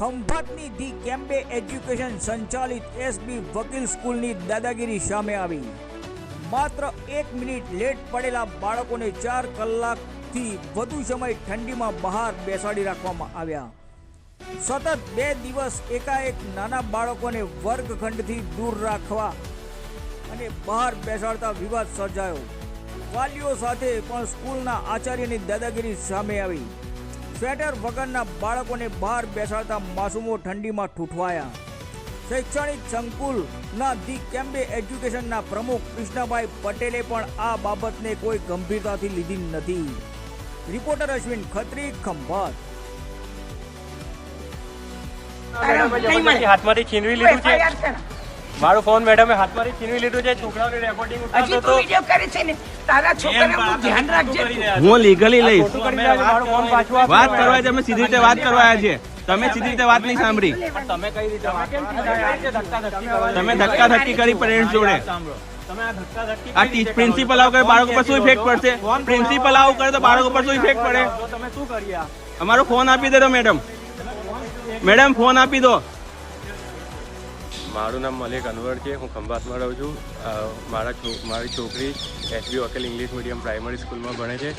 ખંભાતની the Cambay education સંચાલિત SB વકીલ સ્કૂલની દાદાગીરી સામે આવી. માત્ર એક મિનિટ લેટ પડેલા બાળકોને ચાર કલાકથી વધુ સમય ઠંડીમાં બહાર બેસાડી રાખવામાં આવ્યા. સતત બે દિવસ એકાએક નાના બાળકોને વર્ગખંડથી દૂર રાખવા અને બહાર બેસાડતા વિવાદ સર્જાયો. વાલીઓ સાથે પણ સ્કૂલના આચાર્યની દાદાગીરી સામે આવી. સ્વેટર વગરના બાળકોને બહાર બેસાડતા માસૂમો ઠંડીમાં ઠૂઠવાયા. શૈક્ષણિક સંકુલના ધી કેમ્બે એજ્યુકેશનના પ્રમુખ કૃષ્ણભાઈ પટેલે પણ આ બાબતને કોઈ ગંભીરતાથી લીધી નથી. રિપોર્ટર અશ્વિન ખત્રી ખંભાત. હાથમાંથી છીનવી લીધું છે. મારો ફોન મેડમે હાથમાંથી છીનવી લીધું છે છોકરાઓની રેકોર્ડિંગ હજી તો વિડિયો કરે છે ને તારા છોકરાનું ધ્યાન રાખજે હું લીગલી લઈશ. મારો ફોન પાછો આપો. વાત કરવા છે અમે સીધી રીતે વાત કરવા આવ્યા છીએ તમે સીધી રીતે વાત નહીં સાંભળી. તમે કઈ રીતે તમે ધક્કા ધક્કી કરી? પેરેન્ટ્સ જોડે. આ રીતે પ્રિન્સિપલ આવું કરે બાળકો પર શું ઇફેક્ટ પડશે? પ્રિન્સિપલ આવું કરે તો બાળકો પર શું ઇફેક્ટ પડે? તમે શું કરીએ અમારો ફોન આપી દે મેડમ મેડમ ફોન આપી દો. મારું નામ મલિક અનવર છે, હું ખંભાતમાં રહું છું. મારા મારી છોકરી એસબી વકીલ ઇંગ્લિશ મીડિયમ પ્રાઇમરી સ્કૂલમાં ભણે છે.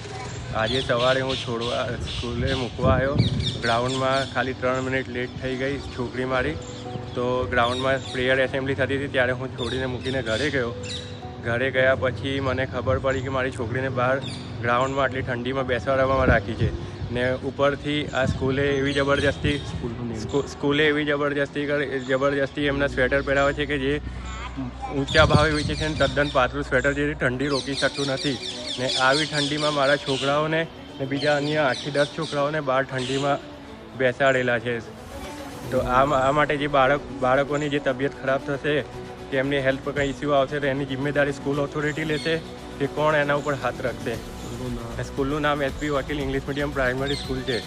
આજે સવારે હું છોડવા, સ્કૂલે મૂકવા આવ્યો. ગ્રાઉન્ડમાં ખાલી ત્રણ મિનિટ લેટ થઈ ગઈ છોકરી મારી. તો ગ્રાઉન્ડમાં પ્રેયર એસેમ્બલી થતી હતી ત્યારે હું છોડીને મૂકીને ઘરે ગયો. ઘરે ગયા પછી મને ખબર પડી કે મારી છોકરીને બહાર ગ્રાઉન્ડમાં આટલી ઠંડીમાં બેસાડવામાં રાખી છે. ને ઉપરથી આ સ્કૂલે એવી જબરજસ્તી સ્કૂલે એવી જબરજસ્તી જબરજસ્તી એમના સ્વેટર પહેરાવે છે કે જે ઊંચા ભાવે વેચે છે ને તદ્દન પાતળું સ્વેટર જેથી ઠંડી રોકી શકતું નથી. ને આવી ઠંડીમાં મારા છોકરાઓને ને બીજા અન્ય આઠથી દસ છોકરાઓને બહાર ઠંડીમાં બેસાડેલા છે. તો આ માટે જે બાળક, બાળકોની જે તબિયત ખરાબ થશે કે એમની હેલ્થ પર કંઈ ઇસ્યુ આવશે તો એની જિમ્મેદારી સ્કૂલ ઓથોરિટી લેશે કે કોણ એના ઉપર હાથ રાખશે. સ્કૂલનું નામ? એસપી વકીલ ઇંગ્લિશ મીડિયમ પ્રાઇમરી સ્કૂલ છે.